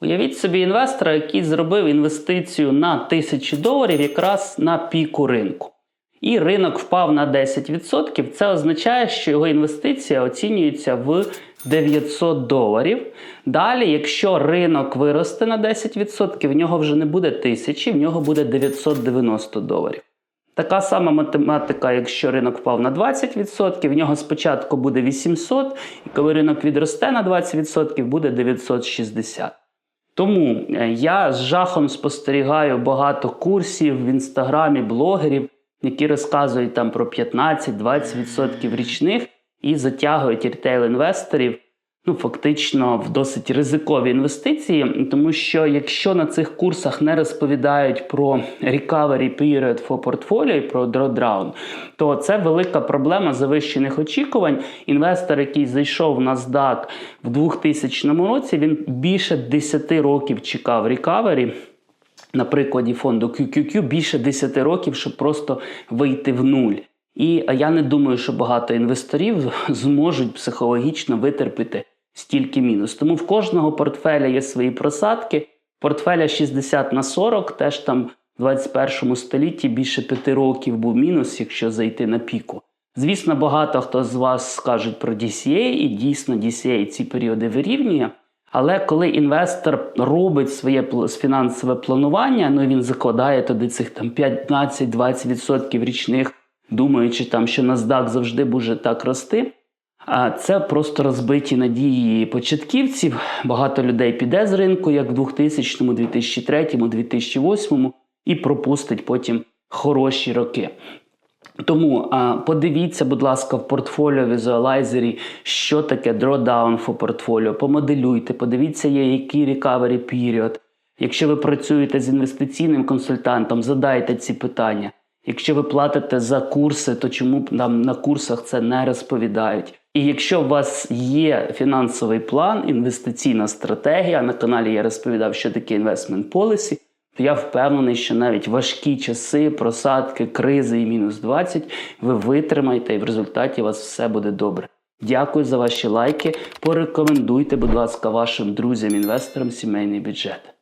Уявіть собі інвестора, який зробив інвестицію на 1000 доларів якраз на піку ринку. І ринок впав на 10%. Це означає, що його інвестиція оцінюється в 900 доларів. Далі, якщо ринок виросте на 10%, в нього вже не буде 1000, в нього буде 990 доларів. Така сама математика, якщо ринок впав на 20%, в нього спочатку буде 800, і коли ринок відросте на 20%, буде 960. Тому е, я з жахом спостерігаю багато курсів в інстаграмі блогерів, які розказують там про 15-20% річних і затягують рітейл-інвесторів ну, фактично в досить ризикові інвестиції, тому що якщо на цих курсах не розповідають про recovery period for portfolio і про drawdown, то це велика проблема завищених очікувань. Інвестор, який зайшов в NASDAQ в 2000 році, він більше 10 років чекав recovery, на прикладі фонду QQQ більше 10 років, щоб просто вийти в нуль. І я не думаю, що багато інвесторів зможуть психологічно витерпіти стільки мінус. Тому в кожного портфеля є свої просадки. Портфеля 60 на 40, теж там в 21 столітті більше 5 років був мінус, якщо зайти на піку. Звісно, багато хто з вас скажуть про DCA, і дійсно DCA ці періоди вирівнює. Але коли інвестор робить своє фінансове планування, ну він закладає туди цих там 15-20% річних, думаючи там, що NASDAQ завжди буде так рости. А це просто розбиті надії початківців. Багато людей піде з ринку, як в 2000, 2003, 2008 і пропустить потім хороші роки. Тому а, подивіться, будь ласка, в портфоліо візуалайзері, що таке drawdown for портфоліо. Помоделюйте, подивіться, є який recovery period. Якщо ви працюєте з інвестиційним консультантом, задайте ці питання. Якщо ви платите за курси, то чому б нам на курсах це не розповідають? І якщо у вас є фінансовий план, інвестиційна стратегія, на каналі я розповідав, що таке investment policy, то я впевнений, що навіть важкі часи, просадки, кризи і мінус 20 ви витримаєте, і в результаті у вас все буде добре. Дякую за ваші лайки. Порекомендуйте, будь ласка, вашим друзям-інвесторам сімейний бюджет.